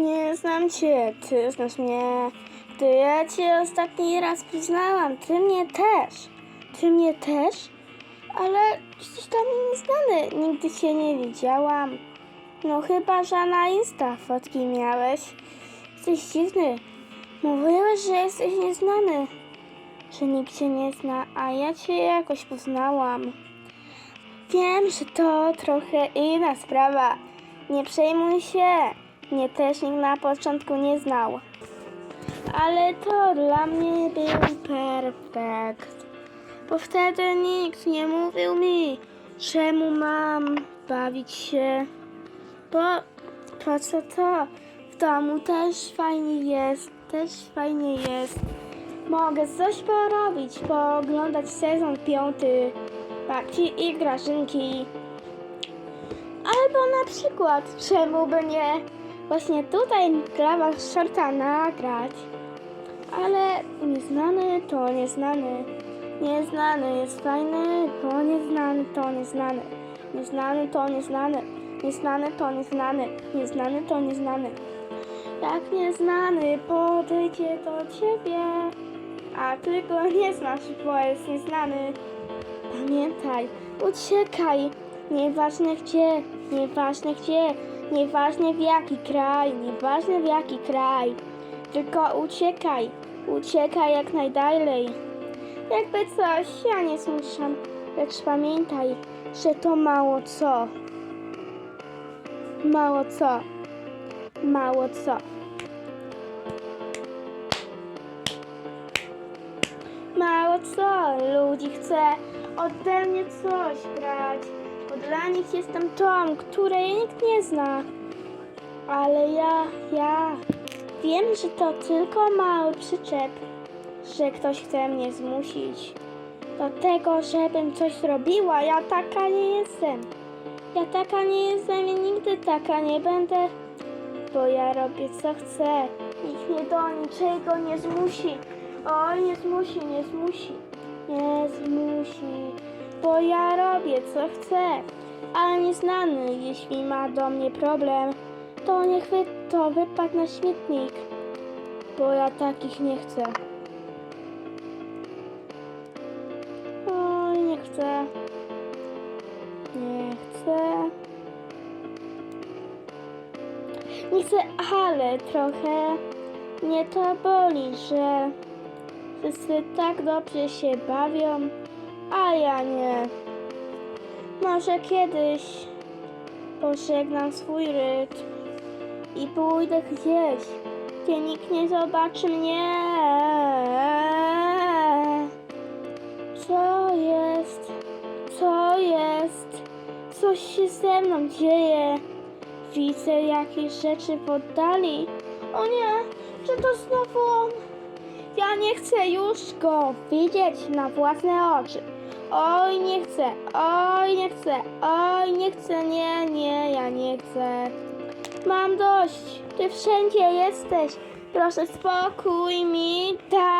Nie znam cię, ty znasz mnie. Gdy ja cię ostatni raz poznałam, ty mnie też. Ty mnie też? Ale jesteś tam nieznany, nigdy cię nie widziałam. No chyba, że na Insta fotki miałeś. Jesteś dziwny. Mówiłeś, że jesteś nieznany. Że nikt cię nie zna, a ja cię jakoś poznałam. Wiem, że to trochę inna sprawa. Nie przejmuj się. Mnie też nikt na początku nie znał. Ale to dla mnie był perfekt. Bo wtedy nikt nie mówił mi, czemu mam bawić się. Bo po co to? W domu też fajnie jest, też fajnie jest. Mogę coś porobić, pooglądać sezon piąty, babci i grażynki. Albo na przykład, czemu by nie właśnie tutaj dla was shorta nagrać. Ale nieznany to nieznany. Nieznany jest fajny, to nieznany to nieznany. Nieznany to nieznany. Nieznany to nieznany. Nieznany to nieznany. Jak nieznany podejdzie do ciebie, a ty go nie znasz, bo jest nieznany. Pamiętaj, uciekaj, nieważne gdzie, nieważne gdzie, nieważne w jaki kraj, nieważne w jaki kraj. Tylko uciekaj, uciekaj jak najdalej. Jakby coś, ja nie zmuszam, lecz pamiętaj, że to mało co. Mało co. Mało co. Mało co, ludzi chce ode mnie coś brać, dla nich jestem tą, której nikt nie zna. Ale ja, ja wiem, że to tylko mały przyczep, że ktoś chce mnie zmusić do tego, żebym coś zrobiła. Ja taka nie jestem. Ja taka nie jestem i nigdy taka nie będę, bo ja robię co chcę. Nikt mnie do niczego nie zmusi. Oj, nie zmusi, nie zmusi, nie zmusi, bo ja robię co chcę. Ale nieznany, jeśli ma do mnie problem, to niech wy to wypadł na śmietnik, bo ja takich nie chcę. Oj, nie chcę. Nie chcę. Nie chcę, ale trochę mnie to boli, że wszyscy tak dobrze się bawią, a ja nie. Może kiedyś pożegnam swój rytm i pójdę gdzieś, gdzie nikt nie zobaczy mnie. Co jest? Co jest? Coś się ze mną dzieje. Widzę jakieś rzeczy w oddali. O nie, czy to znowu on? Ja nie chcę już go widzieć na własne oczy. Oj, nie chcę, oj, nie chcę, oj, nie chcę, nie, nie, ja nie chcę. Mam dość, ty wszędzie jesteś. Proszę spokój mi daj.